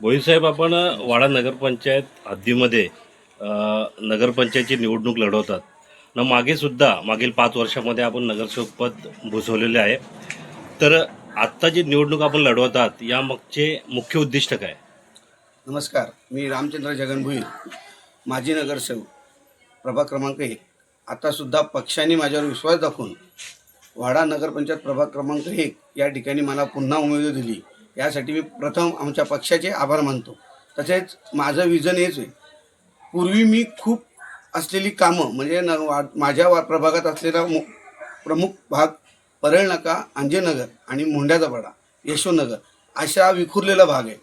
भोईसाहेब आपण वाडा नगरपंचायत हद्दीमध्ये नगरपंचायतची निवडणूक लढवतात. न मागे सुद्धा मागील पाच वर्षामध्ये आपण नगरसेवक पद आहे. तर आत्ता जी निवडणूक आपण लढवतात यामागचे मुख्य उद्दिष्ट काय? नमस्कार मी रामचंद्र जगन भुईर माजी नगरसेवक प्रभाग क्रमांक एक. आतासुद्धा पक्षाने माझ्यावर विश्वास दाखवून वाडा नगरपंचायत प्रभाग क्रमांक एक या ठिकाणी मला पुन्हा उमेदवारी दिली. यासाठी मी प्रथम आमच्या पक्षाचे आभार मानतो. तसेच माझं विजन हेच आहे. पूर्वी मी खूप असलेली कामं म्हणजे न माझ्या वा प्रभागात असलेला मु प्रमुख भाग परळ नाका आणि मुंड्याचा पाडा यशवनगर अशा विखुरलेला भाग आहे.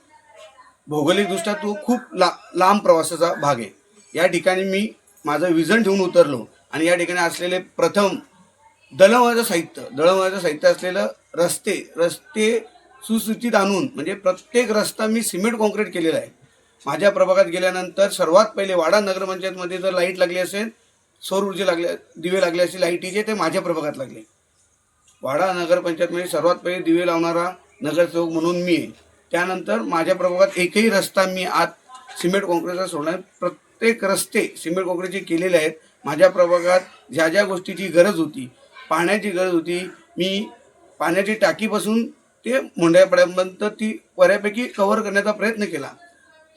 भौगोलिकदृष्ट्या तो खूप ला लांब प्रवासाचा भाग आहे. या ठिकाणी मी माझं विजन ठेवून उतरलो आणि या ठिकाणी असलेले प्रथम दळणवळणाचं साहित्य दळणवळणाचं साहित्य असलेलं रस्ते रस्ते सुस्थितीत आणून म्हणजे प्रत्येक रस्ता मी सिमेंट कॉन्क्रीट केलेला आहे. माझ्या प्रभागात गेल्यानंतर सर्वात पहिले वाडा नगरपंचायतमध्ये जर लाइट लागली असेल सौर ऊर्जा लागल्या दिवे लागले असतील लाईटीचे ते माझ्या प्रभागात लागले. वाडा नगरपंचायतमध्ये सर्वात पहिले दिवे लावणारा नगरसेवक म्हणून मी आहे. त्यानंतर माझ्या प्रभागात एकही रस्ता मी आत सिमेंट कॉन्क्रीटचा सोडणार प्रत्येक रस्ते सिमेंट कॉन्क्रीटचे केलेले आहेत माझ्या प्रभागात ज्या ज्या गोष्टीची गरज होती पाण्याची गरज होती मी पाण्याची टाकीपासून ते मुंड्यापर्यंत ती बऱ्यापैकी कव्हर करण्याचा प्रयत्न केला.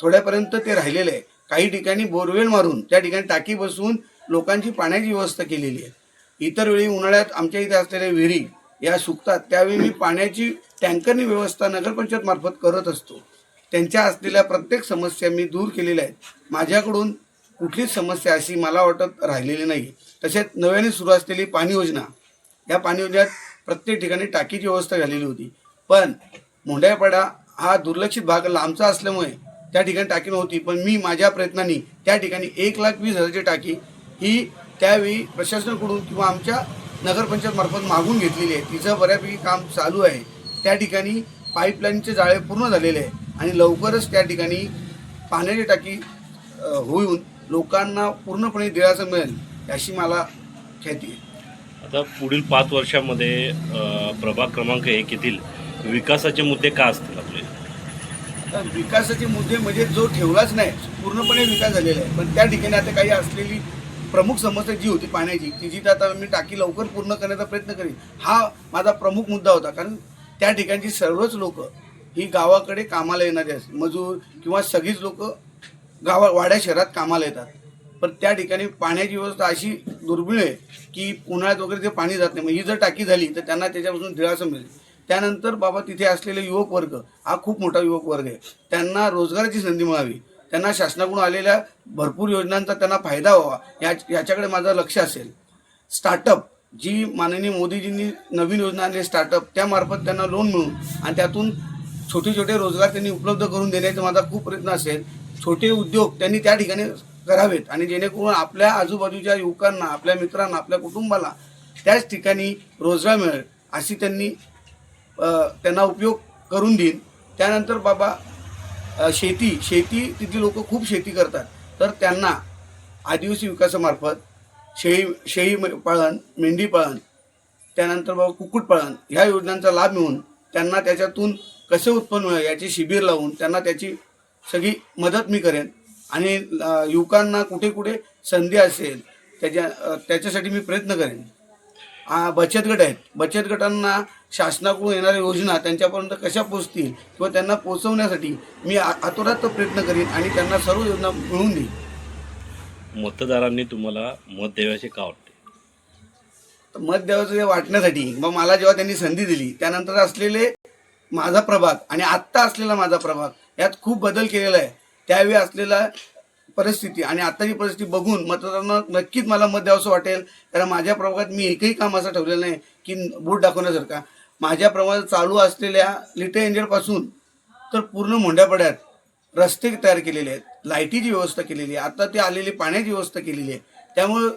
थोड्यापर्यंत ते राहिलेलं. आहे काही ठिकाणी बोरवेल मारून त्या ठिकाणी टाकी बसवून लोकांची पाण्याची व्यवस्था केलेली आहे. इतर वेळी उन्हाळ्यात आमच्या इथे असलेल्या विहिरी या सुकतात त्यावेळी मी पाण्याची टँकरनी व्यवस्था नगरपंचायत मार्फत करत असतो. त्यांच्या असलेल्या प्रत्येक समस्या मी दूर केलेल्या आहेत. माझ्याकडून कुठलीच समस्या अशी मला वाटत राहिलेली नाही तसेच नव्याने सुरू असलेली पाणी योजना या पाणी योजनेत प्रत्येक ठिकाणी टाकीची व्यवस्था झालेली होती. पण मोंढ्यापाडा हा दुर्लक्षित भाग लांबचा असल्यामुळे त्या ठिकाणी टाकी नव्हती. पण मी माझ्या प्रयत्नांनी त्या ठिकाणी एक लाख वीस हजारची टाकी ही त्यावेळी प्रशासनाकडून किंवा आमच्या नगरपंचायतमार्फत मागून घेतलेली आहे. तिचं बऱ्यापैकी काम चालू आहे. त्या ठिकाणी पाईपलाईनचे जाळे पूर्ण झालेले आहे आणि लवकरच त्या ठिकाणी पाण्याची टाकी होऊन लोकांना पूर्णपणे दिलासा मिळेल अशी मला ख्याती आहे. आता पुढील पाच वर्षामध्ये प्रभाग क्रमांक एक येथील विकासाचे मुद्दे का असतील आपले? विकासाचे मुद्दे म्हणजे जो ठेवलाच नाही पूर्णपणे विकास झालेला आहे. पण त्या ठिकाणी आता काही असलेली प्रमुख समस्या जी होती पाण्याची ती तर आता मी टाकी लवकर पूर्ण करण्याचा प्रयत्न करेन हा माझा प्रमुख मुद्दा होता. कारण त्या ठिकाणची सर्वच लोक ही गावाकडे कामाला येणारे असतात. मजूर किंवा सगळीच लोक गावा वाड्या शहरात कामाला येतात. पण त्या ठिकाणी पाण्याची व्यवस्था अशी दुर्मिळ आहे की उन्हाळ्यात वगैरे ते पाणी जात नाही मग ही जर टाकी झाली तर त्यांना त्याच्यापासून दिलासा मिळेल. त्यानंतर बाबा तिथे असलेले युवक वर्ग हा खूप मोठा युवक वर्ग आहे. त्यांना रोजगाराची संधी मिळावी. त्यांना शासनाकडून आलेल्या भरपूर योजनांचा त्यांना फायदा व्हावा या याच्याकडे माझं लक्ष असेल. स्टार्टअप जी माननीय मोदीजींनी नवीन योजना आणली स्टार्टअप त्यामार्फत त्यांना लोन मिळून आणि त्यातून छोटे छोटे रोजगार त्यांनी उपलब्ध करून देण्याचा माझा खूप प्रयत्न असेल. छोटे उद्योग त्यांनी त्या ठिकाणी करावेत आणि जेणेकरून आपल्या आजूबाजूच्या युवकांना आपल्या मित्रांना आपल्या कुटुंबाला त्याच ठिकाणी रोजगार मिळेल अशी त्यांनी त्यांना उपयोग करून देईन. त्यानंतर बाबा शेती शेती तिथली लोक खूप शेती करतात. तर त्यांना आदिवासी विकासामार्फत शेळी शेळी पालन पाळण मेंढी पाळण त्यानंतर बाबा कुक्कुटपालन ह्या योजनांचा लाभ मिळून त्यांना त्याच्यातून कसे उत्पन्न मिळेल याची शिबिर लावून त्यांना त्याची सगळी मदत मी करेन. आणि युवकांना कुठे कुठे संधी असेल त्याच्या त्याच्यासाठी मी प्रयत्न करेन. बचत गट आहेत. बचत गटांना शासनाकडून येणाऱ्या योजना त्यांच्यापर्यंत कशा पोचतील किंवा त्यांना पोचवण्यासाठी मी आतोरात प्रयत्न करीन आणि त्यांना सर्व योजना मिळवून देईन. मतदारांनी तुम्हाला मत द्यावे का वाटते? तर मत द्यावं ते वाटण्यासाठी मग मला जेव्हा त्यांनी संधी दिली त्यानंतर असलेले माझा प्रभाग आणि आत्ता असलेला माझा प्रभाग यात खूप बदल केलेला आहे. त्यावेळी असलेला परिस्थिती आणि आत्ताची परिस्थिती बघून मतदारांना नक्कीच मला मत द्यावंसं वाटेल. कारण माझ्या प्रभागात मी एकही काम असं ठेवलेलं नाही की बोट दाखवण्यासारखा. माझ्या चालू असलेल्या लिटर एंजलपासून तर पूर्ण मोंढ्यापड्यात रस्ते तयार केलेले आहेत लाईटीची व्यवस्था केलेली आहे आता ते आलेली पाण्याची व्यवस्था केलेली आहे. त्यामुळं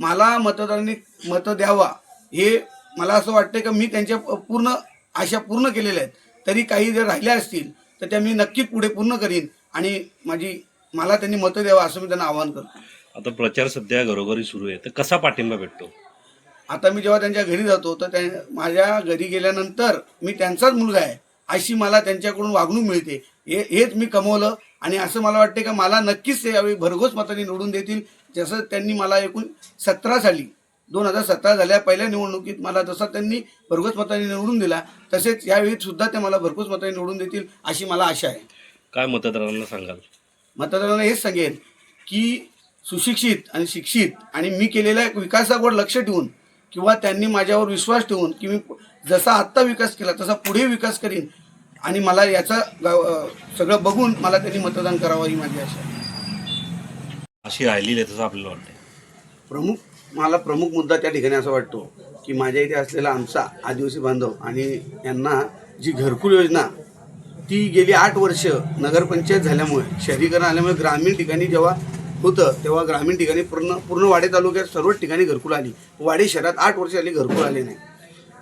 मला मतदारांनी मतं द्यावा हे मला असं वाटतं का मी त्यांच्या पूर्ण आशा पूर्ण केलेल्या आहेत. तरी काही जर राहिल्या असतील तर त्या मी नक्की पुढे पूर्ण करीन आणि माझी मला त्यांनी मतं द्यावा असं मी त्यांना आवाहन करतो. आता प्रचार सध्या घरोघरी सुरू आहे तर कसा पाठिंबा भेटतो? आता मी जेव्हा त्यांच्या घरी जातो तर त्या माझ्या घरी गेल्यानंतर मी त्यांचाच मुलगा आहे. अशी मला त्यांच्याकडून वागणूक मिळते. हे हेच मी कमवलं आणि असं मला वाटते का मला नक्कीच ते यावेळी भरघोस मताने निवडून देतील. जसं त्यांनी मला एकूण सतरा साली दोन हजार सतरा झाल्या पहिल्या निवडणुकीत मला जसा त्यांनी भरघोस मताने निवडून दिला तसेच यावेळी सुद्धा ते मला भरघोस मताने निवडून देतील अशी मला आशा आहे. काय मतदारांना सांगाल? मतदारांना हेच सांगेन की सुशिक्षित आणि शिक्षित आणि मी केलेल्या विकासावर लक्ष ठेवून किंवा त्यांनी माझ्यावर विश्वास ठेवून की मी जसा आत्ता विकास केला तसा पुढे विकास करीन. आणि मला याचा सगळं बघून मला त्यांनी मतदान करावं ही माझी आशा आहे. अशी राहिलेली आहे तसं आपल्याला वाटतं प्रमुख मला प्रमुख मुद्दा त्या ठिकाणी असा वाटतो की माझ्या इथे असलेला आमचा आदिवासी बांधव आणि यांना जी घरकुल योजना ती गेली आठ वर्ष नगरपंचायत झाल्यामुळे शहरीकरण आल्यामुळे ग्रामीण ठिकाणी जेव्हा होतं तेव्हा ग्रामीण ठिकाणी पूर्ण पूर्ण वाडे तालुक्यात सर्वच ठिकाणी घरकुल आली. वाडे शहरात आठ वर्ष आली घरकुल आले नाही.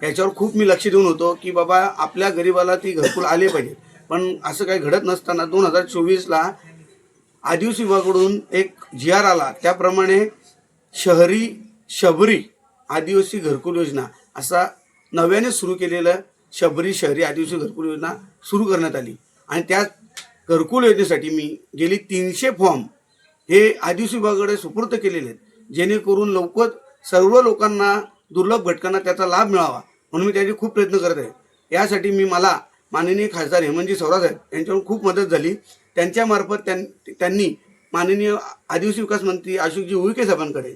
याच्यावर खूप मी लक्ष देऊन होतो की बाबा आपल्या गरिबाला ती घरकुल आले पाहिजे. पण असं काही घडत नसताना दोन हजार चोवीसला आदिवासी विभागाकडून एक जी आर आला. त्याप्रमाणे शहरी शबरी आदिवासी घरकुल योजना असा नव्याने सुरू केलेलं शबरी शहरी आदिवासी घरकुल योजना सुरू करण्यात आली. आणि त्या घरकुल योजनेसाठी मी गेली तीनशे फॉर्म हे आदिवासी विभागाकडे सुपूर्द केलेले आहेत. जेणेकरून लवकर सर्व लोकांना दुर्लभ घटकांना त्याचा लाभ मिळावा म्हणून मी त्याचे खूप प्रयत्न करत आहे. यासाठी मी मला माननीय खासदार हेमंतजी सौरासाहेब यांच्याकडून खूप मदत झाली. त्यांच्यामार्फत त्यां त्यांनी माननीय आदिवासी विकास मंत्री अशोकजी उईके साहेबांकडे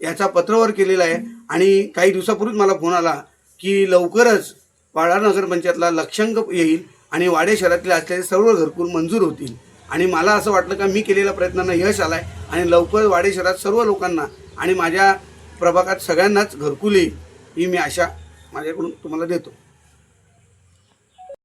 याचा पत्रव्यवहार केलेला आहे. आणि काही दिवसापूर्वीच मला फोन आला की लवकरच वाडा नगरपंचायतला लक्षांक येईल आणि वाडे शहरातले असलेले सर्व घरकुल मंजूर होतील. आणि मला असं वाटलं का मी केलेल्या प्रयत्नांना यश आलं आहे आणि लवकर वाडे शहरात सर्व लोकांना आणि माझ्या प्रभागात सगळ्यांनाच घरकुल येईल ही मी आशा माझ्याकडून तुम्हाला देतो.